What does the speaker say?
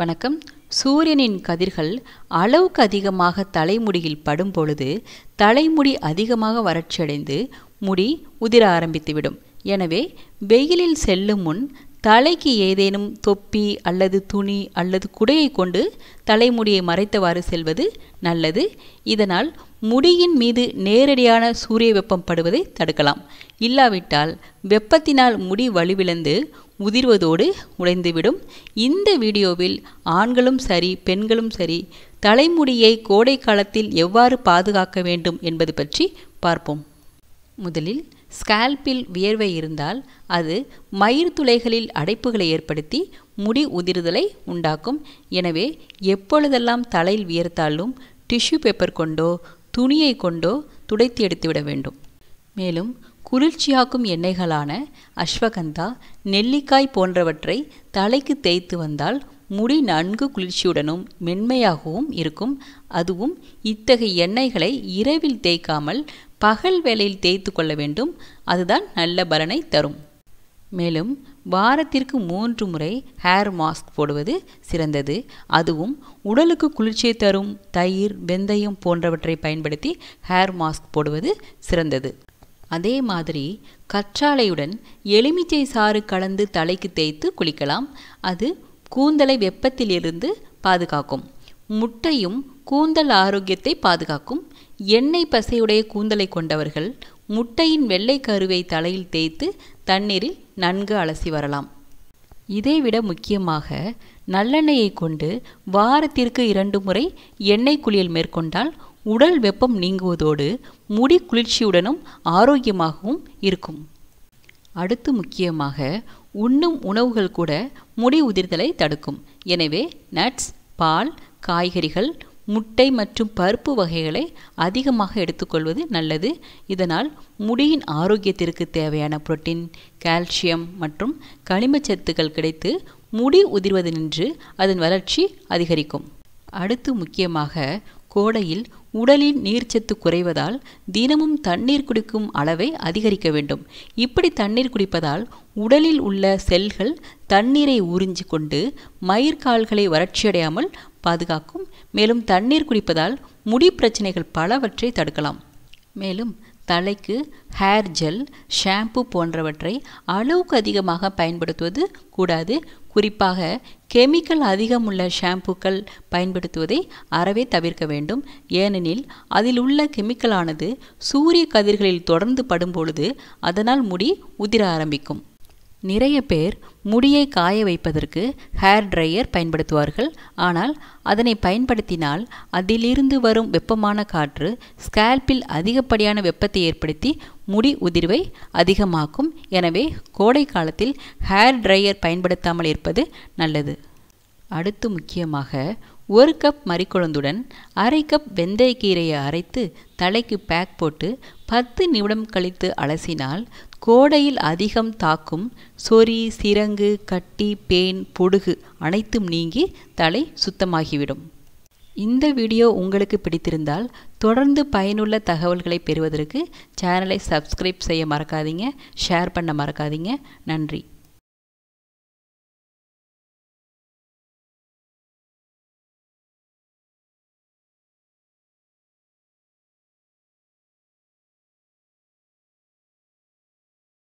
வணக்கம். சூரியனின் கதிர்கள் அளவுக்கு அதிகமாக தலைமுடியில் படும் பொழுது தலைமுடி அதிகமாக வறட்சியடைந்து முடி உதிர ஆரம்பித்துவிடும். எனவே வெயிலில் செல்லும் முன் தலைக்கு ஏதேனும் தொப்பி அல்லது துணி அல்லது குடையை கொண்டு தலைமுடியை மறைத்தவாறு செல்வது நல்லது. இதனால் முடியின் மீது நேரடியான சூரிய வெப்பம் படுவதை தடுக்கலாம். இல்லாவிட்டால் வெப்பத்தினால் முடி வலுவிழந்து உதிர்வதோடு உடைந்துவிடும். இந்த வீடியோவில் ஆண்களும் சரி பெண்களும் சரி தலைமுடியை கோடை காலத்தில் எவ்வாறு பாதுகாக்க வேண்டும் என்பது பற்றி பார்ப்போம். முதலில் ஸ்கால்பில் வியர்வை இருந்தால் அது மயிர் துளைகளில் அடைப்புகளை ஏற்படுத்தி முடி உதிர்தலை உண்டாக்கும். எனவே எப்பொழுதெல்லாம் தலையில் வியர்த்தாலும் டிஷ்யூ பேப்பர் கொண்டோ துணியை கொண்டோ துடைத்து எடுத்துவிட வேண்டும். மேலும் குளிர்ச்சியாக்கும் எண்ணெய்களான அஸ்வகந்தா நெல்லிக்காய் போன்றவற்றை தலைக்கு தேய்த்து வந்தால் முடி நன்கு குளிர்ச்சியுடனும் மென்மையாகவும் இருக்கும். அதுவும் இத்தகைய எண்ணெய்களை இரவில் தேய்க்காமல் பகல் வேளையில் தேய்த்து கொள்ள வேண்டும். அதுதான் நல்ல பலனை தரும். மேலும் வாரத்திற்கு மூன்று முறை ஹேர் மாஸ்க் போடுவது சிறந்தது. அதுவும் உடலுக்கு குளிர்ச்சியை தரும். தயிர் வெந்தயம் போன்றவற்றை பயன்படுத்தி ஹேர் மாஸ்க் போடுவது சிறந்தது. அதே மாதிரி கற்றாழையுடன் எலுமிச்சை சாறு கலந்து தலைக்கு தேய்த்து குளிக்கலாம். அது கூந்தலை வெப்பத்திலிருந்து பாதுகாக்கும். முட்டையும் கூந்தல் ஆரோக்கியத்தை பாதுகாக்கும். எண்ணெய் பசையுடைய கூந்தலை கொண்டவர்கள் முட்டையின் வெள்ளை கருவை தலையில் தேய்த்து தண்ணீரில் நன்கு அலசி வரலாம். இதைவிட முக்கியமாக நல்லெண்ணெயை கொண்டு வாரத்திற்கு இரண்டு முறை எண்ணெய் குளியல் மேற்கொண்டால் உடல் வெப்பம் நீங்குவதோடு முடி குளிர்ச்சியுடனும் ஆரோக்கியமாகவும் இருக்கும். அடுத்து முக்கியமாக உண்ணும் உணவுகள் கூட முடி உதிர்தலை தடுக்கும். எனவே நட்ஸ் பால் காய்கறிகள் முட்டை மற்றும் பருப்பு வகைகளை அதிகமாக எடுத்துக்கொள்வது நல்லது. இதனால் முடியின் ஆரோக்கியத்திற்கு தேவையான புரோட்டீன் கால்சியம் மற்றும் கனிமச்சத்துக்கள் கிடைத்து முடி உதிர்வது நின்று அதன் வளர்ச்சி அதிகரிக்கும். அடுத்து முக்கியமாக கோடையில் உடலின் நீர்ச்சத்து குறைவதால் தினமும் தண்ணீர் குடிக்கும் அளவை அதிகரிக்க வேண்டும். இப்படி தண்ணீர் குடிப்பதால் உடலில் உள்ள செல்கள் தண்ணீரை உறிஞ்சு கொண்டு மயிர்கால்களை வறட்சியடையாமல் பாதுகாக்கும். மேலும் தண்ணீர் குடிப்பதால் முடி பிரச்சனைகள் பலவற்றை தடுக்கலாம். மேலும் தலைக்கு ஹேர் ஜெல் ஷாம்பு போன்றவற்றை அளவுக்கு அதிகமாக பயன்படுத்துவது கூடாது. குறிப்பாக கெமிக்கல் அதிகம் உள்ள ஷாம்புக்கள் பயன்படுத்துவதை அறவே தவிர்க்க வேண்டும். ஏனெனில் அதில் உள்ள கெமிக்கலானது சூரிய கதிர்களில் தொடர்ந்து படும்பொழுது அதனால் முடி உதிர ஆரம்பிக்கும். நிறைய பேர் முடியை காய வைப்பதற்கு ஹேர் ட்ரையர் பயன்படுத்துவார்கள். ஆனால் அதனை பயன்படுத்தினால் அதிலிருந்து வரும் வெப்பமான காற்று ஸ்கேல்பில் அதிகப்படியான வெப்பத்தை ஏற்படுத்தி முடி உதிர்வை அதிகமாக்கும். எனவே கோடை காலத்தில் ஹேர் ட்ரையர் பயன்படுத்தாமல் இருப்பது நல்லது. அடுத்து முக்கியமாக ஒரு கப் மறிக்குழந்துடன் அரை கப் வெந்தயக்கீரையை அரைத்து தலைக்கு பேக் போட்டு பத்து நிமிடம் கழித்து அலசினால் கோடையில் அதிகம் தாக்கும் சொறி சிரங்கு கட்டி பேன் பொடுகு அனைத்தும் நீங்கி தலை சுத்தமாகிவிடும். இந்த வீடியோ உங்களுக்கு பிடித்திருந்தால் தொடர்ந்து பயனுள்ள தகவல்களை பெறுவதற்கு சேனலை சப்ஸ்கிரைப் செய்ய மறக்காதீங்க ஷேர் பண்ண மறக்காதீங்க. நன்றி.